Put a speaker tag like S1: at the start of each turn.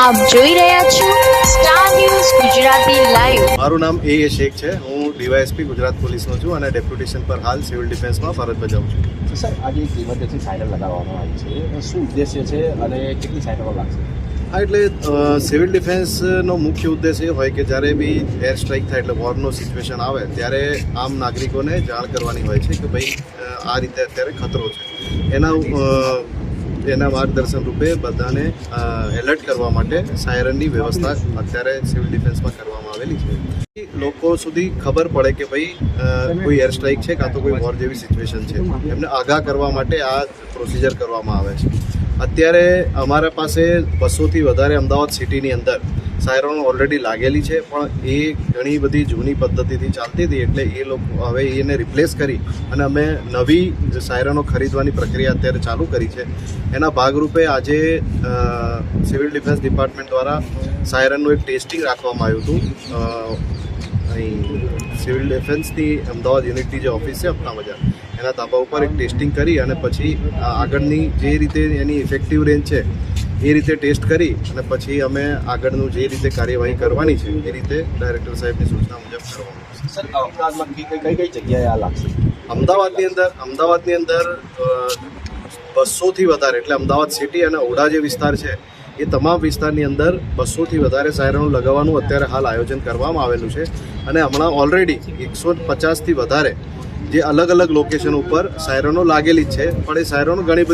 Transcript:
S1: આપ જોઈ રહ્યા છો સ્ટાર ન્યૂઝ ગુજરાતી લાઈવ
S2: મારું નામ એ એ શેખ છે. હું ડીવાયએસપી ગુજરાત પોલીસનો છું અને ડેપ્યુટેશન પર હાલ સિવિલ ડિફેન્સમાં ફરજ બજાવું છું.
S3: સર આજે એક ઇમરજન્સી સાયરન લગાવવામાં આવી છે. શું ઉદ્દેશ્ય છે અને કેટલી સાયરનો લાગશે?
S2: હા એટલે સિવિલ ડિફેન્સનો મુખ્ય ઉદ્દેશ એ હોય કે જ્યારે બી એર સ્ટ્રાઇક થાય એટલે વોરનો સિચ્યુએશન આવે ત્યારે આમ નાગરિકોને જાણ કરવાની હોય છે કે ભાઈ આ રીતે અત્યારે ખતરો છે. એના એના માર્ગદર્શન રૂપે બધાને એલર્ટ કરવા માટે સાયરનની વ્યવસ્થા અત્યારે સિવિલ ડિફેન્સમાં કરવામાં આવેલી છે. લોકો સુધી ખબર પડે કે ભાઈ કોઈ એર સ્ટ્રાઇક છે કાં તો કોઈ વોર જેવી સિચ્યુએશન છે. એમને આગાહ કરવા માટે આ પ્રોસિજર કરવામાં આવે છે. અત્યારે અમારા પાસે બસોથી વધારે અમદાવાદ સિટીની અંદર સાયરનો ઓલરેડી લાગેલી છે, પણ એ ઘણી બધી જૂની પદ્ધતિથી ચાલતી હતી એટલે એ લોકો હવે એને રિપ્લેસ કરી અને અમે નવી સાયરનો ખરીદવાની પ્રક્રિયા અત્યારે ચાલુ કરી છે. એના ભાગરૂપે આજે સિવિલ ડિફેન્સ ડિપાર્ટમેન્ટ દ્વારા સાયરનનું એક ટેસ્ટિંગ રાખવામાં આવ્યું હતું. અહીં સિવિલ ડિફેન્સની અમદાવાદ યુનિટની જે ઓફિસ છે અપના બજાર, એના તાબા ઉપર એક ટેસ્ટિંગ કરી અને પછી આગળની જે રીતે એની ઇફેક્ટિવ રેન્જ છે એ રીતે ટેસ્ટ કરી અને પછી અમે આગળનું જે રીતે કાર્યવાહી કરવાની છે એ રીતે ડાયરેક્ટર સાહેબની સૂચના મુજબ કરવાનું
S3: સર અમદાવાદમાં કઈ કઈ જગ્યાએ આ લાગશે?
S2: અમદાવાદની અંદર અમદાવાદની અંદર બસોથી વધારે એટલે અમદાવાદ સિટી અને ઓઢા જે વિસ્તાર છે એ તમામ વિસ્તારની અંદર બસોથી વધારે સાયરનો લગાવવાનું અત્યારે હાલ આયોજન કરવામાં આવેલું છે. અને હમણાં ઓલરેડી એકસો પચાસથી વધારે જે અલગ અલગ લોકેશન ઉપર સાયરનો લાગેલી જ છે પણ એ સાયરનો ઘણી બધી